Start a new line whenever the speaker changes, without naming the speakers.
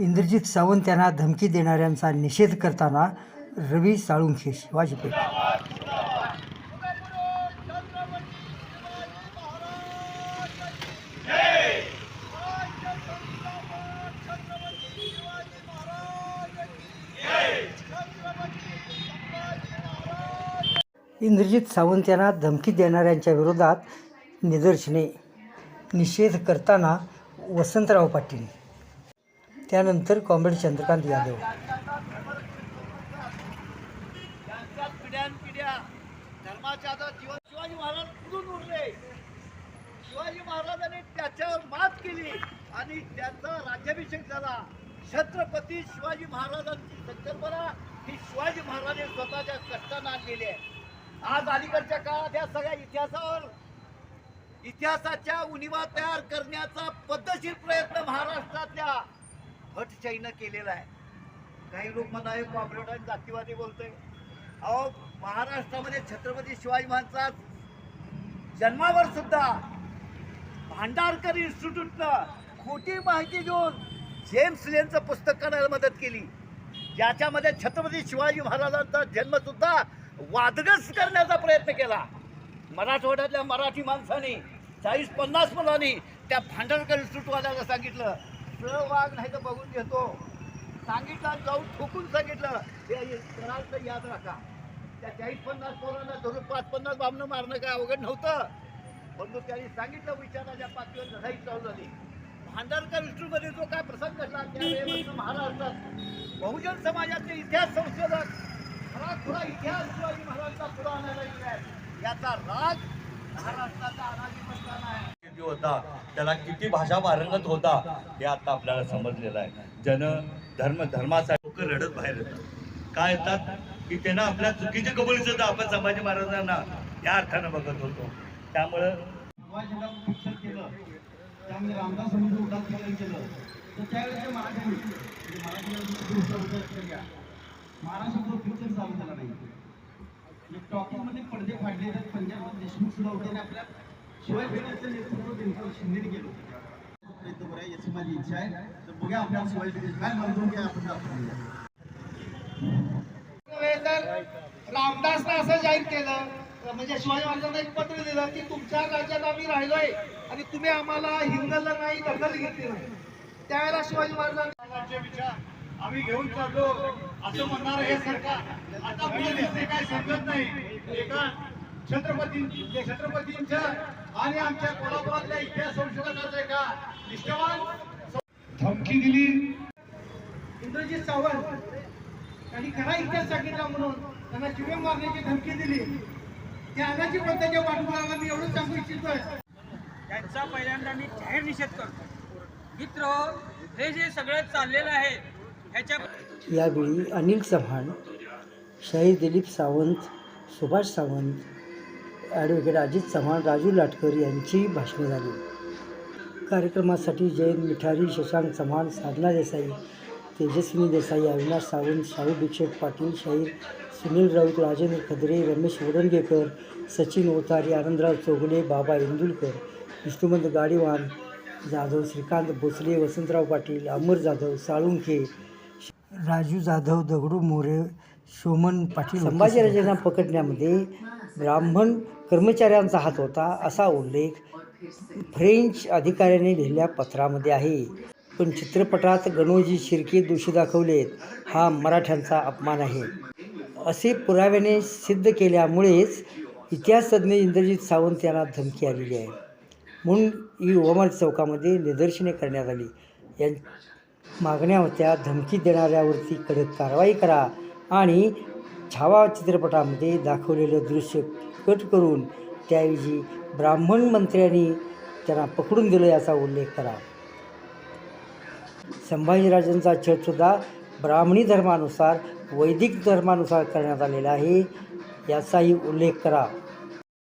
इंद्रजित सावंत यांना धमकी देणाऱ्यांचा निषेध करताना रवी साळुंखे शिवाजी पेठ. इंद्रजित सावंत यांना धमकी देणाऱ्यांच्या विरोधात निदर्शने. निषेध करताना वसंतराव पाटील. त्यानंतर कॉम्रेड चंद्रकांत यादव.
पिढ्यानपिढ्या धर्माच्या आता शिवाजी महाराज पुढून उरले. शिवाजी महाराजांनी त्याच्यावर मात केली आणि त्यांचा राज्याभिषेक झाला. छत्रपती शिवाजी महाराजांची संकल्पना ही शिवाजी महाराजांनी स्वतःच्या कष्टानं आणलेली आहे. आज अलीकडच्या काळात या सगळ्या इतिहासावर इतिहासाच्या उणिवा तयार करण्याचा पद्धतशीर प्रयत्न महाराष्ट्रातल्या भटशाहीनं केलेला आहे. काही लोक म्हणाले कॉम्रेड आणि जातीवादी बोलतोय. अहो महाराष्ट्रामध्ये छत्रपती शिवाजी महाराजांचा जन्मावर सुद्धा भांडारकर इन्स्टिट्यूटनं खोटी माहिती देऊन जेम्स लेनचं पुस्तक काढायला मदत केली. ज्याच्यामध्ये छत्रपती शिवाजी महाराजांचा जन्मसुद्धा वादग्रस्त करण्याचा प्रयत्न केला. मराठवाड्यातल्या मराठी माणसाने चाळीस पन्नास मुलांनी त्या भांडारकर इन्स्टिट्यूटवाल्याला सांगितलं वाघ नाही तर बघून घेतो. सांगितलं जाऊन ठोकून सांगितलं. हे कराल तर याद राखा. त्या चाळीस पन्नास पोरांना धरून पाच पन्नास बामणं मारणं काय अवघड नव्हतं. परंतु त्यांनी सांगितलं विचाराच्या पातळीवर लढाई चालू झाली. भांडारकर विष्णूमध्ये जो काय प्रसंग घडला त्यावेळेस महाराष्ट्रात बहुजन समाजाचे इतिहास संशोधक खरा खुरा इतिहास शिवाजी महाराजांचा पुढे आणायला गेला याचा राग महाराष्ट्राचा अनाधिपत्यानं आहे.
किती होता त्याला किती भाषा पारंगत होता हे आता आपल्याला समजलेलं आहे. जन धर्म धर्मासाठी लोक रडत बाहेर येतात. काय येतात? की त्यांना आपल्या चुकीची कबुली सुद्धा आपण संभाजी महाराजांना या अर्थानं बघत होतो. त्यामुळं
शिवाजीला केलं. त्यामुळे रामदास केलं. तर मराठी म्हणजे मराठी महाराष्ट्रात पिक्चर चालू झाला नाही. म्हणजे पडदे फाडले तर पंजाब देशमुख सुद्धा होते आपल्या शिवाय फिरायचं नेतृत्व त्यांचं शिंदेने केलं होतं प्रयत्न करूया याची माझी इच्छा आहे तर बघा आपल्या शिवाय फिरायचं काय म्हणतो की आपण दाखवूया
रामदासनं असं जाहीर केलं. म्हणजे शिवाजी महाराजांना एक पत्र दिलं की तुमच्या राज्यात आम्ही राहिलोय आणि तुम्ही आम्हाला हिंगलं नाही दखल घेतली नाही. त्यावेळेला शिवाजी महाराजांनी
विचार आम्ही घेऊन चाललो. असं म्हणणार हे सरकार. आता पुढे दिसते काय समजत नाही. एका छत्रपती छत्रपतींच्या आणि आमच्या कोल्हापुरातल्या इतिहास संशोधकाचा एका निष्ठावान धमकी दिली.
इंद्रजित सावंत त्यांनी खरा इतिहास सांगितला म्हणून त्यांना जीवे मारण्याची धमकी दिली. त्या अनाची पद्धतीच्या पाठपुराला मी एवढं सांगू इच्छितोय.
त्यांचा पहिल्यांदा मी जाहीर निषेध करतो. मित्र हे जे सगळं चाललेलं आहे ह्याच्या
यावेळी अनिल चव्हाण शाहीर दिलीप सावंत सुभाष सावंत ॲडव्होकेट अजित चव्हाण राजू लाटकर यांची भाषणे झाली. कार्यक्रमासाठी जयंत मिठारी शशांक चव्हाण साधना देसाई तेजस्विनी देसाई अविनाश सावंत शाहू दीक्षित पाटील शाहीर सुनील राऊत राजेंद्र खदरे रमेश वडणगेकर सचिन ओतारी आनंदराव चौगुले बाबा इंदुलकर विष्णुमंत गाडीवान जाधव श्रीकांत भोसले वसंतराव पाटील अमर जाधव साळुंखे राजू जाधव दगडू मोरे शोमन पाटील संभाजीराजांना पकडण्यामध्ये ब्राह्मण कर्मचाऱ्यांचा हात होता असा उल्लेख फ्रेंच अधिकाऱ्याने लिहिलेल्या पत्रामध्ये आहे. पण चित्रपटात गणोजी शिर्के दोषी दाखवलेत हा मराठ्यांचा अपमान आहे. असे पुराव्याने सिद्ध केल्यामुळेच इतिहासतज्ञ इंद्रजित सावंत यांना धमकी आलेली आहे. म्हणून ही ओमान चौकामध्ये निदर्शने करण्यात आली. या मागण्या होत्या धमकी देणाऱ्यावरती कडक कारवाई करा आणि छावा चित्रपटामध्ये दाखवलेलं दृश्य कट करून त्याऐवजी ब्राह्मण मंत्र्यांनी त्यांना पकडून दिलं याचा उल्लेख करा. संभाजीराजांचा छटसुद्धा ब्राह्मणी धर्मानुसार वैदिक धर्मानुसार करण्यात आलेला आहे याचाही उल्लेख करा.